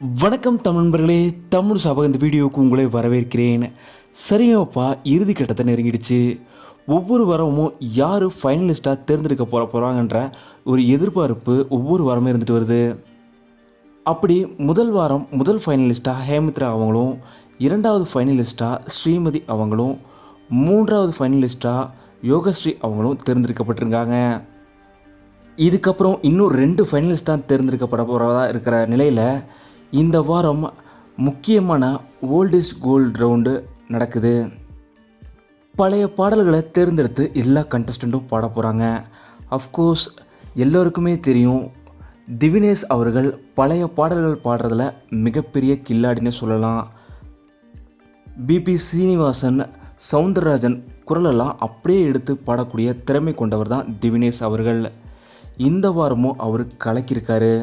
வணக்கம் தமிழ் நண்பர்களே தமிழ் சபக இந்த வீடியோவுக்கு உங்களை வரவேற்கிறேன். சரியாப்பா இறுதி கட்டத்தை நெருங்கிடுச்சு. ஒவ்வொரு வாரமும் யார் ஃபைனலிஸ்ட்டாக தேர்ந்தெடுக்க போகிற போகிறாங்கன்ற ஒரு எதிர்பார்ப்பு ஒவ்வொரு வாரமும் இருந்துட்டு வருது. அப்படி முதல் வாரம் முதல் ஃபைனலிஸ்ட்டாக ஹேமித்ரா அவங்களும் இரண்டாவது ஃபைனலிஸ்ட்டாக ஸ்ரீமதி அவங்களும் மூன்றாவது ஃபைனலிஸ்ட்டாக யோகஸ்ரீ அவங்களும் தேர்ந்தெடுக்கப்பட்டிருக்காங்க. இதுக்கப்புறம் இன்னும் ரெண்டு ஃபைனலிஸ்ட் தான் தேர்ந்தெடுக்கப்பட போகிறதா இருக்கிற நிலையில் இந்த வாரம் முக்கியமான ஓல்டஸ்ட் கோல்டு ரவுண்டு நடக்குது. பழைய பாடல்களை தேர்ந்தெடுத்து எல்லா கண்டஸ்டண்ட்டும் பாட போகிறாங்க அஃப்கோர்ஸ் எல்லோருக்குமே தெரியும் திவினேஷ் அவர்கள் பழைய பாடல்கள் பாடுறதுல மிகப்பெரிய கில்லாடின்னு சொல்லலாம். பிபி சீனிவாசன் சவுந்தரராஜன் குரலெல்லாம் அப்படியே எடுத்து பாடக்கூடிய திறமை கொண்டவர் தான் திவினேஷ் அவர்கள். இந்த வாரமும் அவர் கலக்கியிருக்காரு.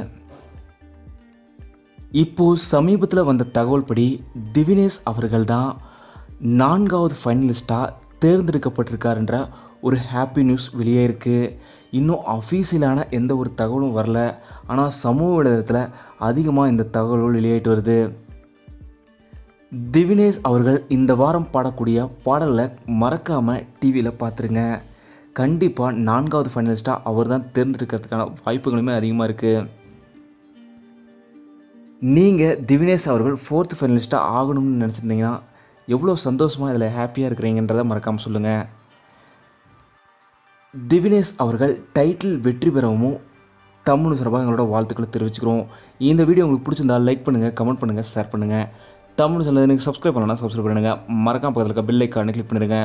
இப்போது சமீபத்தில் வந்த தகவல் படி திவினேஷ் அவர்கள் தான் நான்காவது ஃபைனலிஸ்ட்டாக தேர்ந்தெடுக்கப்பட்டிருக்காருன்ற ஒரு ஹாப்பி நியூஸ் வெளியே இருக்குது இன்னும் அஃபீஷியலான எந்த ஒரு தகவலும் வரல. ஆனால் சமூக விடத்தில் அதிகமாக இந்த தகவல்கள் வெளியாகிட்டு வருது. திவினேஷ் அவர்கள் இந்த வாரம் பாடக்கூடிய பாடலை மறக்காமல் டிவியில் பார்த்துருங்க கண்டிப்பாக நான்காவது ஃபைனலிஸ்ட்டாக அவர் தான் தேர்ந்தெடுக்கிறதுக்கான வாய்ப்புகளுமே அதிகமாக இருக்குது நீங்கள் திவினேஷ் அவர்கள் ஃபோர்த் ஃபைனலிஸ்ட்டாக ஆகணும்னு நினச்சிருந்தீங்கன்னா எவ்வளோ சந்தோஷமாக இதில் ஹாப்பியாக இருக்கிறீங்கன்றதை மறக்காமல் சொல்லுங்கள் திவினேஷ் அவர்கள் டைட்டில் வெற்றி பெறவும் தமிழ் சார்பாக எங்களோட வாழ்த்துக்களை தெரிவிச்சுக்கிறோம். இந்த வீடியோ உங்களுக்கு பிடிச்சிருந்தா லைக் பண்ணுங்கள் கமெண்ட் பண்ணுங்கள் ஷேர் பண்ணுங்கள் தமிழ் சேனல் எனக்கு சப்ஸ்கிரைப் பண்ணலாம் சப்ஸ்கிரைப் பண்ணுங்கள் மறக்காம பக்கத்தில் இருக்க பில் ஐக்கானு கிளிக் பண்ணிடுங்க.